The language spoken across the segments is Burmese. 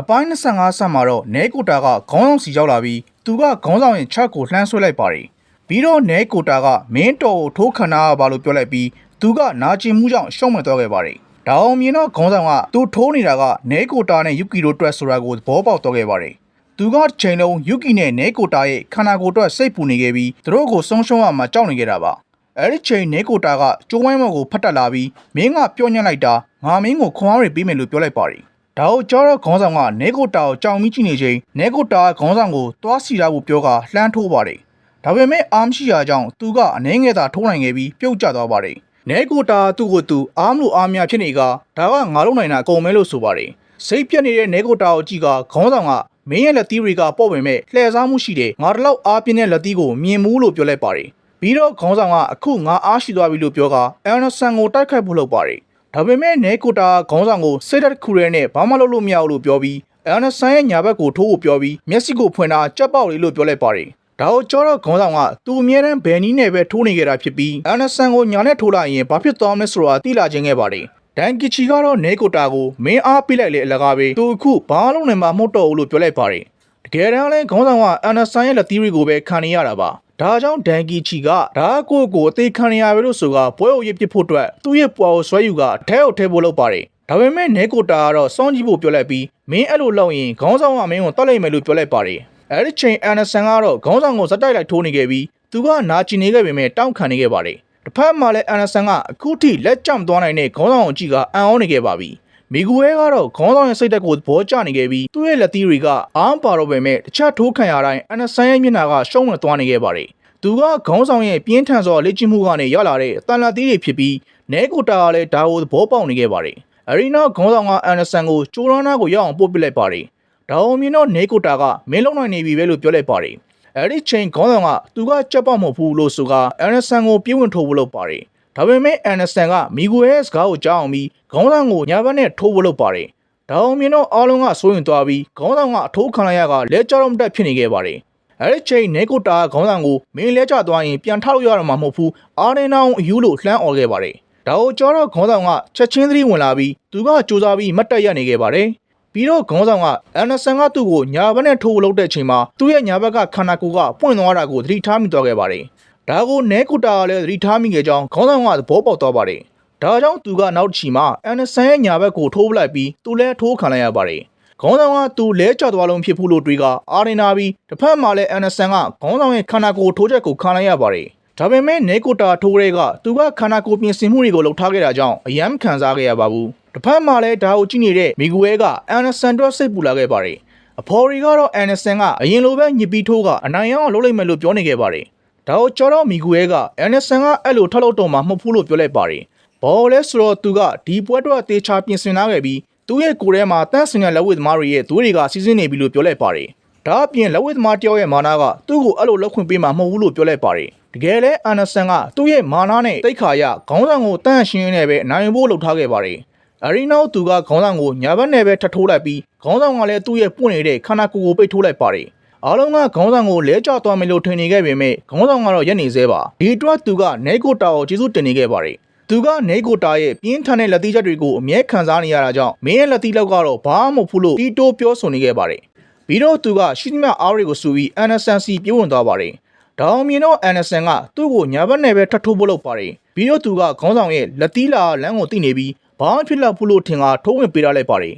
အပိုင်း25ဆက်မှာတော့နဲကိုတာကခေါင်းဆောင်စီရောက်လာပြီးသူကခေါင်းဆောင်ရဲ့ချက်ကိုလှမ်းဆွဲလိုက်ပါတယ်ပြီးတော့နဲကိုတာကမင်းတော်ကိုထိုးခဏပါလို့ပြောလိုက်ပြီးသူကနာကျင်မှုကြောင့်ရှုံးမဲ့သွားခဲ့ပါတယ်ဒါအောင်မြင်တော့ခေါင်းဆောင်ကသူထိုးနေတာကနဲကိုတာနဲ့ယူကီတို့အတွက်ဆိုတာကိုသဘောပေါက်သွားခဲ့ပါတယ်သူကတစ်ချိန်လုံးယူကီနဲ့နဲကိုတာရဲ့ခန္ဓာကိုယ်အတွက်စိတ်ပူနေခဲ့ပြီးသူတို့ကိုဆုံးရှုံးရမှာကြောက်နေခဲ့တာပါအဲ့ဒီချိန်နဲကိုတာကကျိုးဝိုင်းမော်ကိုဖတ်တက်လာပြီးမင်းကပြောညှက်လိုက်တာငါမင်းကိုခွန်အားတွေပေးမယ်လို့ပြောလိုက်ပါတယ် ဒါကိုကြောတော့ခေါင်းဆောင်ကနေကိုတာကိုကြောင်မိကြည့်နေချိန်နေကိုတာကခေါင်းဆောင်ကိုတွားစီရဖို့ပြောကလှမ်းထိုးပါတယ်ဒါပေမဲ့အာမရှိရာကြောင့်သူကအနေငယ်သာထိုးနိုင်ခဲ့ပြီးပြုတ်ကျသွားပါတယ်နေကိုတာသူ့ကိုသူအားမလို့အားမရဖြစ်နေကဒါကငါလုံးနိုင်တာအကုန်မဲလို့ဆိုပါတယ်စိတ်ပြက်နေတဲ့နေကိုတာကိုကြည့်ကခေါင်းဆောင်ကမင်းရဲ့လက်သီးတွေကပေါ့ဝင်မဲ့လှည့်စားမှုရှိတယ်ငါတလောက်အားပြင်းတဲ့လက်သီးကိုမြင်မှုလို့ပြောလိုက်ပါတယ်ပြီးတော့ခေါင်းဆောင်ကအခုငါအားရှိသွားပြီလို့ပြောကအန်နဆန်ကိုတိုက်ခိုက်ဖို့လုပ်ပါတယ် ဒါပေမဲ့နေကိုတာခေါင်းဆောင်ကိုစိတ်တက်ခုရဲနဲ့ဘာမှလုပ်လို့မရဘူးလို့ပြောပြီးအန်နဆန်ရဲ့ညာဘက်ကိုထိုးဖို့ပြောပြီးမျက်စိကိုဖွင့်တာကြက်ပေါက်လေးလို့ပြောလိုက်ပါတယ်ဒါကိုကြောတော့ခေါင်းဆောင်ကသူအမြဲတမ်းဘယ်နည်းနဲ့ပဲထိုးနေကြတာဖြစ်ပြီးအန်နဆန်ကိုညာနဲ့ထိုးလိုက်ရင်ဘာဖြစ်သွားမလဲဆိုတာသိလာခြင်းခဲ့ပါတယ်ဒန်ကီချီကတော့နေကိုတာကိုမင်းအားပေးလိုက်လေအလကားပဲသူအခုဘာလုံးနဲ့မှမဟုတ်တော့ဘူးလို့ပြောလိုက်ပါတယ်တကယ်တမ်းလဲခေါင်းဆောင်ကအန်နဆန်ရဲ့လက်သီးတွေကိုပဲခံနေရတာပါ ဒါကြောင့်ဒန်ကီချီကဒါကိုကိုအသေးခံရရပဲလို့ဆိုကပွဲအိုရစ်ပစ်ဖို့အတွက်သူ့ရဲ့ပွာကိုဆွဲယူကထဲကိုထဲဖို့လုပ်ပါတယ်ဒါပေမဲ့နေကိုတာကတော့စောင့်ကြည့်ဖို့ပြောလိုက်ပြီးမင်းအဲ့လိုလုပ်ရင်ခေါင်းဆောင်ကမင်းကိုတတ်လိုက်မယ်လို့ပြောလိုက်ပါတယ်အဲ့ဒီချိန်အန်နဆန်ကတော့ခေါင်းဆောင်ကိုဇက်တိုက်လိုက်ထိုးနေခဲ့ပြီးသူကနာကျင်နေခဲ့ပေမဲ့တောင့်ခံနေခဲ့ပါတယ်တစ်ဖက်မှာလည်းအန်နဆန်ကအခုထိလက်ကျမသွားနိုင်တဲ့ခေါင်းဆောင်ကိုကြည့်ကအံ့ဩနေခဲ့ပါပြီ မီဂူဝဲကတော့ခေါင်းဆောင်ရဲ့စိတ်သက်ကိုသဘောကျနေခဲ့ပြီးသူ့ရဲ့လက်သီးတွေကအားမပါတော့ပေမဲ့တခြားထိုးခံရတိုင်းအန်နဆန်ရဲ့မျက်နှာကရှုံးဝင်သွားနေခဲ့ပါတယ်သူကခေါင်းဆောင်ရဲ့ပြင်းထန်စွာလေ့ကျင့်မှုကနေရလာတဲ့အတန်လာသီးတွေဖြစ်ပြီးနဲကိုတာကလည်းဒါကိုသဘောပေါက်နေခဲ့ပါတယ်အရီနာခေါင်းဆောင်ကအန်နဆန်ကိုကျိုးရနာကိုရောက်အောင်ပို့ပစ်လိုက်ပါတယ်ဒါအောင်မြင်တော့နေကိုတာကမင်းလုံးနိုင်နေပြီပဲလို့ပြောလိုက်ပါတယ်အဲ့ဒီချိန်ခေါင်းဆောင်ကသူကကြက်ပေါက်မဟုတ်ဘူးလို့ဆိုကအန်နဆန်ကိုပြေးဝင်ထိုးဖို့လုပ်ပါတယ် ဒါပေမဲ့အန်နဆန်ကမီဂူရဲ့စကားကိုကြားအောင်ပြီးခေါင်းဆောင်ကိုညာဘက်နဲ့ထိုးဖို့လုပ်ပါတယ်ဒါအောင်မြင်တော့အားလုံးကစိုးရင်သွားပြီးခေါင်းဆောင်ကအထိုးခံလိုက်ရကလက်ကြောတော့မတက်ဖြစ်နေခဲ့ပါတယ်အဲ့ဒီချိန်နေကိုတာခေါင်းဆောင်ကိုမင်းလဲကျသွားရင်ပြန်ထောက်လို့ရတော့မှာမဟုတ်ဘူးအာနေနောင်အယူလို့လှမ်းអော်ခဲ့ပါတယ်ဒါကိုကြောတော့ခေါင်းဆောင်ကချက်ချင်းသတိဝင်လာပြီးသူကစူးစမ်းပြီးမတ်တက်ရနေခဲ့ပါတယ်ပြီးတော့ခေါင်းဆောင်ကအန်နဆန်ကသူ့ကိုညာဘက်နဲ့ထိုးလို့တဲ့ချိန်မှာသူ့ရဲ့ညာဘက်ကခန္ဓာကိုယ်ကပွင့်သွားတာကိုသတိထားမိသွားခဲ့ပါတယ် ဒါကိုနဲကူတာကလည်းသတိထားမိခဲ့ကြောင်းခေါင်းဆောင်ကသဘောပေါက်သွားပါတယ်ဒါကြောင့်သူကနောက်တစ်ချီမှာအန်နဆန်ရဲ့ညာဘက်ကိုထိုးပလိုက်ပြီးသူလည်းထိုးခံလိုက်ရပါတယ်ခေါင်းဆောင်ကသူလဲကျသွားလုံးဖြစ်ဖို့လို့တွေးကအာရင်နာပြီးတစ်ဖက်မှာလည်းအန်နဆန်ကခေါင်းဆောင်ရဲ့ခန္ဓာကိုယ်ထိုးချက်ကိုခံလိုက်ရပါတယ်ဒါပေမဲ့နေကိုတာထိုးရဲကသူကခန္ဓာကိုယ်ပြင်ဆင်မှုတွေကိုလုပ်ထားခဲ့တာကြောင့်အယမ်းခံစားခဲ့ရပါဘူးတစ်ဖက်မှာလည်းဒါကိုကြည့်နေတဲ့မီဂူဝဲကအန်နဆန်တို့စိတ်ပူလာခဲ့ပါတယ်အဖော်ရီကတော့အန်နဆန်ကအရင်လိုပဲညစ်ပြီးထိုးကအနိုင်ရအောင်လုပ်လိုက်မယ်လို့ပြောနေခဲ့ပါတယ် ဒါကိုကျော်တော့မီဂူရဲကအန်နဆန်ကအဲ့လိုထောက်လို့တော့မှမဟုတ်ဘူးလို့ပြောလိုက်ပါတယ်ဘော်လဲဆိုတော့သူကဒီပွဲတော့တေချာပြင်ဆင်ထားခဲ့ပြီးသူ့ရဲ့ကိုယ်ထဲမှာတန့်စင်တဲ့လက်ဝဲသမားတွေရဲ့သွေးတွေကစီးဆင်းနေပြီလို့ပြောလိုက်ပါတယ်ဒါအပြင်လက်ဝဲသမားတယောက်ရဲ့မာနာကသူ့ကိုအဲ့လိုလက်ခွင့်ပေးမှာမဟုတ်ဘူးလို့ပြောလိုက်ပါတယ်တကယ်လဲအာနာဆန်ကသူ့ရဲ့မာနာနဲ့တိတ်ခါရခေါင်းဆောင်ကိုတန့်ရှင်းနေပဲနိုင်ဖို့လုပ်ထားခဲ့ပါတယ်အရီနောသူကခေါင်းဆောင်ကိုညာဘက်နဲ့ပဲထထိုးလိုက်ပြီးခေါင်းဆောင်ကလည်းသူ့ရဲ့ပွင့်နေတဲ့ခန္ဓာကိုယ်ကိုပိတ်ထိုးလိုက်ပါတယ် အားလုံးကခေါင်းဆောင်ကိုလဲကျသွားမယ်လို့ထင်နေခဲ့ပေမဲ့ခေါင်းဆောင်ကတော့ရက်နေသေးပါဒီအတွက်သူကနေကိုတာကိုကျေးဇူးတင်နေခဲ့ပါတယ်သူကနေကိုတာရဲ့ပြင်းထန်တဲ့လက်သီးချက်တွေကိုအမြဲခံစားနေရတာကြောင့်မင်းရဲ့လက်သီးလောက်ကတော့ဘာမှမဟုတ်ဘူးလို့တီတိုးပြောဆိုနေခဲ့ပါတယ်ပြီးတော့သူကရှိသမျှအားတွေကိုစုပြီးအန်နဆန်စီပြေးဝင်သွားပါတယ်ဒါအောင်မြင်တော့အန်နဆန်ကသူ့ကိုညာဘက်နဲ့ပဲထပ်ထိုးဖို့လုပ်ပါတယ်ပြီးတော့သူကခေါင်းဆောင်ရဲ့လက်သီးလာလမ်းကိုတိနေပြီးဘာမှဖြစ်လောက်ဘူးလို့ထင်ကထိုးဝင်ပေးရလိုက်ပါတယ်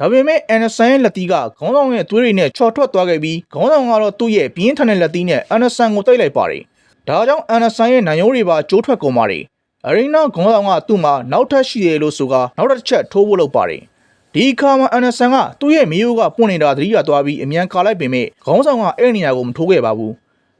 ဒါပေမဲ့အန်နဆန်ရဲ့လက်သီးကခေါင်းဆောင်ရဲ့သွေးတွေနဲ့ချော်ထွက်သွားခဲ့ပြီးခေါင်းဆောင်ကတော့သူ့ရဲ့ပြင်းထန်တဲ့လက်သီးနဲ့အန်နဆန်ကိုတိတ်လိုက်ပါတယ်ဒါကြောင့်အန်နဆန်ရဲ့နိုင်ရိုးတွေပါကျိုးထွက်ကုန်ပါတယ်အရီနာခေါင်းဆောင်ကသူ့မှာနောက်ထပ်ရှိတယ်လို့ဆိုကနောက်တစ်ချက်ထိုးဖို့လုပ်ပါတယ်ဒီအခါမှာအန်နဆန်ကသူ့ရဲ့မီယိုကပွင့်နေတာသတိရသွားပြီးအမြန်ကာလိုက်ပေမဲ့ခေါင်းဆောင်ကအဲ့နေရာကိုမထိုးခဲ့ပါဘူး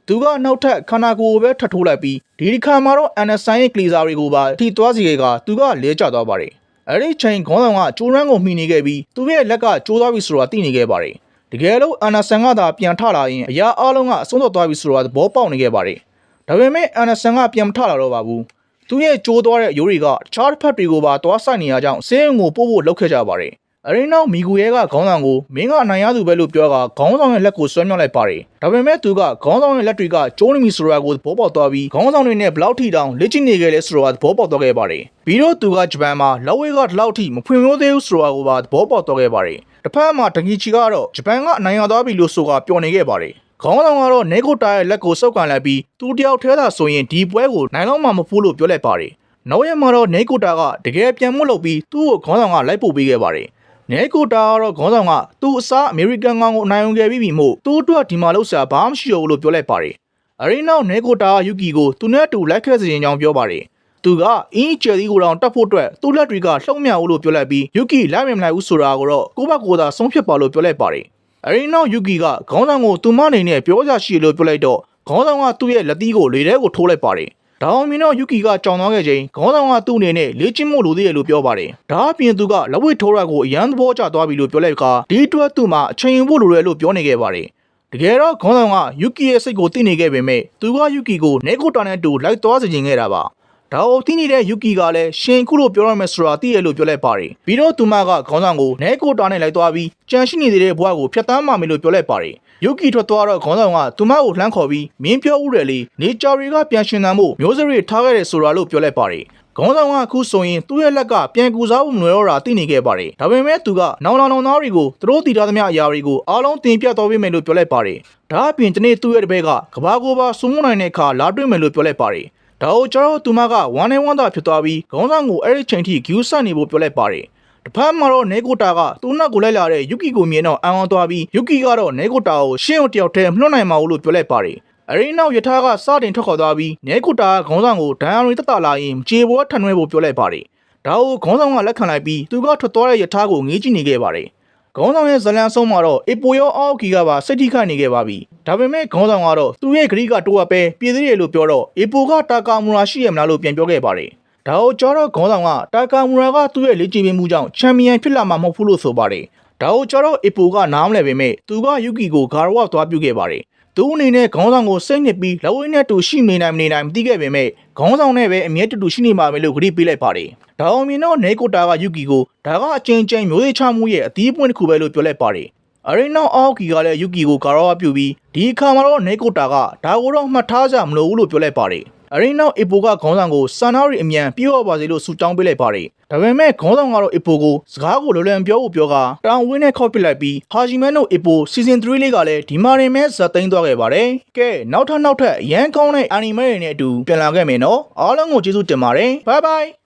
သူကနောက်ထပ်ခန္ဓာကိုယ်ကိုပဲထပ်ထိုးလိုက်ပြီးဒီဒီခါမှာတော့အန်နဆန်ရဲ့ကလီစာတွေကိုပါထိသွားစီခဲ့ကသူကလဲကျသွားပါတယ် အဲ့ဒီချိန်ခေါင်းဆောင်ကကျိုးရမ်းကိုမှီနေခဲ့ပြီးသူ့ရဲ့လက်ကကျိုးသွားပြီဆိုတာသိနေခဲ့ပါတယ်တကယ်လို့အန်နဆန်ကသာပြန်ထလာရင်အရာအလုံးကအဆုံးသတ်သွားပြီဆိုတာသဘောပေါက်နေခဲ့ပါတယ်ဒါပေမဲ့အန်နဆန်ကပြန်မထလာတော့ပါဘူးသူရဲ့ကျိုးသွားတဲ့အယိုးတွေကတခြားတစ်ဖက်တွေကိုပါသွားဆိုင်နေရကြောင်းစင်းကိုပို့ဖို့လုပ်ခဲ့ကြပါတယ် အရင်နောက်မီဂူရဲကခေါင်းဆောင်ကိုမင်းကအနိုင်ရသူပဲလို့ပြောကခေါင်းဆောင်ရဲ့လက်ကိုဆွဲမြောက်လိုက်ပါတယ်။ဒါပေမဲ့သူကခေါင်းဆောင်ရဲ့လက်တွေကကျိုးနေပြီဆိုတာကိုသဘောပေါက်သွားပြီးခေါင်းဆောင်တွေနဲ့ဘလောက်ထိတောင်လက်ချနေခဲ့လဲဆိုတာသဘောပေါက်သွားခဲ့ပါတယ်။ပြီးတော့သူကဂျပန်မှာလောက်ဝေးကဒီလောက်ထိမဖွင့်ရိုးသေးဘူးဆိုတာကိုပါသဘောပေါက်သွားခဲ့ပါတယ်တစ်ဖက်မှာတငီချီကတော့ဂျပန်ကအနိုင်ရသွားပြီလို့ဆိုကပျော်နေခဲ့ပါတယ်ခေါင်းဆောင်ကတော့နေကိုတာရဲ့လက်ကိုစုပ်ကန်လိုက်ပြီးသူတယောက်ထဲသာဆိုရင်ဒီပွဲကိုနိုင်တော့မှမဖို့လို့ပြောလိုက်ပါတယ်နောက်ရက်မှာတော့နေကိုတာကတကယ်ပြန်မှုလုပ်ပြီးသူ့ကိုခေါင်းဆောင်ကလိုက်ပို့ပေးခဲ့ပါတယ် နေကိုတာကတော့ခေါင်းဆောင်ကသူ့အစားအမေရိကန်ကောင်ကိုအနိုင်ယူခဲ့ပြီးပြီမို့သူ့အတွက်ဒီမှာလောက်ဆရာဘာမှမရှိတော့ဘူးလို့ပြောလိုက်ပါတယ်အရင်နောက်နေကိုတာကယူကီကိုသူနဲ့အတူလိုက်ခဲ့စေချင်ကြောင်းပြောပါတယ်သူကအင်းကျယ်ဒီကိုတောင်တတ်ဖို့အတွက်သူ့လက်တွေကလှုံ့မြောက်ဦးလို့ပြောလိုက်ပြီးယူကီလိုက်မမလိုက်ဘူးဆိုတာကိုတော့ကိုဘကိုသာဆုံးဖြတ်ပါလို့ပြောလိုက်ပါတယ်။အဲဒီနောက်ယူကီကခေါင်းဆောင်ကိုသူမအနေနဲ့ပြောကြရှိလို့ပြောလိုက်တော့ခေါင်းဆောင်ကသူ့ရဲ့လက်သီးကိုလေထဲကိုထိုးလိုက်ပါတယ်။ ဒါအောင်မြင်တော့ယူကီကကြောင်သွားခဲ့ချိန်ခေါင်းဆောင်ကသူ့အနေနဲ့လေ့ကျင့်မှုလိုသေးတယ်လို့ပြောပါတယ်။ဒါအပြင်သူကလက်ဝှေ့ထိုးရက်ကိုအရန်သဘောကျသွားပြီလို့ပြောလိုက်ခါဒီအတွက်သူ့မှာအချိန်ယူဖို့လိုတယ်လို့ပြောနေခဲ့ပါတယ်။တကယ်တော့ခေါင်းဆောင်ကယူကီရဲ့စိတ်ကိုသိနေခဲ့ပေမဲ့သူကယူကီကိုနေကိုတာနဲ့အတူလိုက်သွားစေချင်ခဲ့တာပါ ဒါကိုသိနေတဲ့ယူကီကလည်းရှင်ခုလို့ပြောရမယ်ဆိုတာသိရလို့ပြောလိုက်ပါတယ်ပြီးတော့သူမကခေါင်းဆောင်ကိုနေကိုတာနဲ့လိုက်သွားပြီးကြံရှိနေသေးတဲ့ဘဝကိုဖျက်ဆီးမှမယ်လို့ပြောလိုက်ပါတယ်ယူကီထွက်သွားတော့ခေါင်းဆောင်ကသူမကိုလှမ်းခေါ်ပြီးမင်းပြောဦးတယ်လေနေကြော်တွေကပြန်ရှင်သန်မှုမျိုးစရီထားခဲ့တယ်ဆိုတာလို့ပြောလိုက်ပါတယ်ခေါင်းဆောင်ကအခုဆိုရင်သူ့ရဲ့လက်ကပြန်ကူစားဖို့မလွယ်တော့တာသိနေခဲ့ပါတယ်။ဒါပေမဲ့သူကနောင်လောင်နောင်သားတွေကိုသူတို့တည်ထားသမျှအရာတွေကိုအားလုံးတင်ပြတော်ပေးမယ်လို့ပြောလိုက်ပါတယ်။ဒါအပြင်ဒီနေ့သူ့ရဲ့တပည့်ကကဘာကိုပါစုံမနိုင်တဲ့အခါလာတွေ့မယ်လို့ပြောလိုက်ပါတယ်။ ဒါကိုကျွန်တော်သူမကဝမ်းနေဝမ်းသာဖြစ်သွားပြီးခေါင်းဆောင်ကိုအဲ့ဒီချိန်ထိဂယူးဆက်နေဖို့ပြောလိုက်ပါတယ်။တဖက်မှာတော့နေကိုတာကသူ့နောက်ကိုလိုက်လာတဲ့ယူကီကိုမြင်တော့အံ့ဩသွားပြီးယူကီကတော့နေကိုတာကိုရှင်းအောင်တယောက်တည်းမလွှတ်နိုင်ပါဘူးလို့ပြောလိုက်ပါတယ်။အရင်နောက်ယထာကစတင်ထွက်ခေါ်သွားပြီးနေကိုတာကခေါင်းဆောင်ကိုဒဏ်ရာတွေတက်တာလာရင်ကြေဘောထန်နှွဲဖို့ပြောလိုက်ပါတယ်။ဒါကိုခေါင်းဆောင်ကလက်ခံလိုက်ပြီးသူကထွက်သွားတဲ့ယထာကိုငေးကြည့်နေခဲ့ပါတယ်။ ခေါင်းဆောင်ရဲ့ဇလန်ဆုံးမှာတော့အပိုရောအောက်ကီကပါစိတ်ထိခတ်နေခဲ့ပါပြီ။ဒါပေမဲ့ခေါင်းဆောင်ကတော့သူ့ရဲ့ဂရိကတိုးအပ်ပဲပြည်သေးတယ်လို့ပြောတော့အပိုကတာကာမူရာရှိရမလားလို့ပြန်ပြောခဲ့ပါတယ်။ဒါကိုကြောတော့ခေါင်းဆောင်ကတာကာမူရာကသူ့ရဲ့လေ့ကျင့်မှုကြောင့်ချန်ပီယံဖြစ်လာမှာမဟုတ်ဘူးလို့ဆိုပါတယ်။ဒါကိုကြောတော့အပိုကနားမလည်ပေမဲ့သူကယူကီကိုဂါရဝသွားပြုခဲ့ပါတယ်။သူအနေနဲ့ခေါင်းဆောင်ကိုစိတ်ညစ်ပြီးလက်ဝဲနဲ့တူရှိနေနိုင်မနေနိုင်မသိခဲ့ပေမဲ့ခေါင်းဆောင်နဲ့ပဲအမြဲတူတူရှိနေမှာပဲလို့ဂရိပေးလိုက်ပါတယ်။ ဒါအောင်မြင်တော့နေကိုတာကယူကီကိုဒါကအချင်းချင်းမျိုးသေးချမှုရဲ့အသီးပွင့်တစ်ခုပဲလို့ပြောလိုက်ပါတယ်။အရင်နောက်အောက်ကီကလည်းယူကီကိုဂါရဝပြုပြီးဒီအခါမှာတော့နေကိုတာကဒါကိုတော့မှတ်ထားကြမလို့ဘူးလို့ပြောလိုက်ပါတယ်။အရင်နောက်အီပိုကခေါင်းဆောင်ကိုစန်နာရီအမြန်ပြေဝပါစေလို့ဆုတောင်းပေးလိုက်ပါတယ်။ဒါပေမဲ့ခေါင်းဆောင်ကတော့အီပိုကိုစကားကိုလွယ်လွယ်ပြောဖို့ပြောကတောင်ဝင်းနဲ့ခေါက်ပစ်လိုက်ပြီးဟာဂျီမန်တို့အီပိုစီဇန်3လေးကလည်းဒီမာရင်မဲဇက်သိမ်းသွားခဲ့ပါတယ်။ကဲနောက်ထပ်နောက်ထပ်ရန်ကောင်းတဲ့အနီမေတွေနဲ့အတူပြန်လာခဲ့မယ်နော်။အားလုံးကိုကျေးဇူးတင်ပါတယ်။ဘိုင်ဘိုင်